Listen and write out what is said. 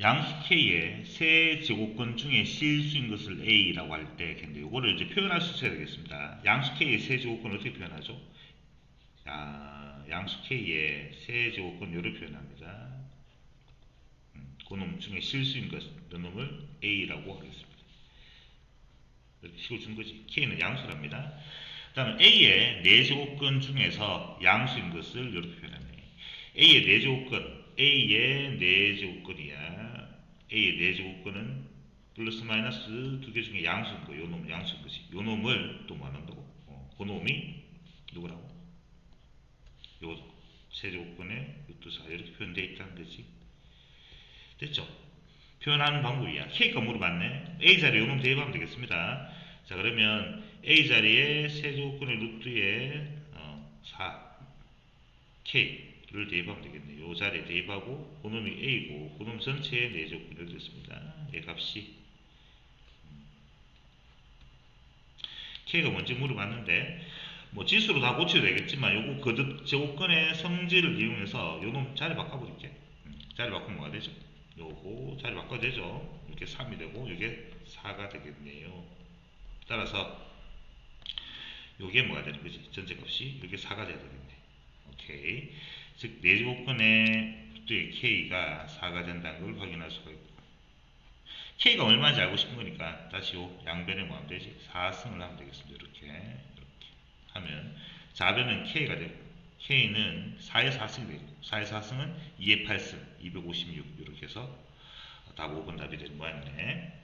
양수 K의 세 제곱근 중에 실수인 것을 A라고 할 때, 근데 이거를 이제 표현할 수 있어야 되겠습니다. 양수 K의 세 제곱근 어떻게 표현하죠? 자, 양수 K의 세 제곱근 요를 표현합니다. 음, 그놈 중에 실수인 것, 그 놈을 A라고 하겠습니다. 이렇게 식을 준 거지. K는 양수랍니다. 그 다음에 A의 네 제곱근 중에서 양수인 것을 이렇게 표현하네. A의 네 제곱근, A의 네 제곱근이야. A의 네 제곱근은 플러스 마이너스 두 개 중에 양수인 거, 요 놈 양수인 거지. 요 놈을 또 뭐 한다고? 어, 그 놈이 누구라고? 요 세제곱근의 요트사 이렇게 표현되어 있다는 거지. 됐죠? 표현하는 방법이야. K가 물어봤네. A 자리에 요놈 대입하면 되겠습니다. 자 그러면 A 자리에 세제곱근의 루트에 어, 4 K 를 대입하면 되겠네. 요 자리에 대입하고 그놈이 A고 그놈 전체에 4제곱근을 됐습니다. 얘 값이 음. K가 뭔지 물어봤는데 뭐 지수로 다 고쳐야 되겠지만 요거 거듭 제곱근의 성질을 이용해서 요놈 자리 바꿔버릴게. 음, 자리 바꾸면 뭐가 되죠? 요거 자리 바꿔야 되죠. 이렇게 3이 되고 이게 4가 되겠네요. 따라서 요게 뭐가 되는 거지? 전체 값이 이게 4가 돼야 되겠네. 오케이. 즉, 네 내제곱근의 루트의 k가 4가 된다는 걸 확인할 수가 있고 k가 얼마인지 알고 싶은 거니까 다시 요 양변에 뭐 하면 되지? 4승을 하면 되겠습니다. 이렇게 이렇게 하면 좌변은 k가 되고 k는 4의 4승이 되고 4의 4승은 2의 8승 256 이렇게 해서 답 5번 답이 되는 모양이네.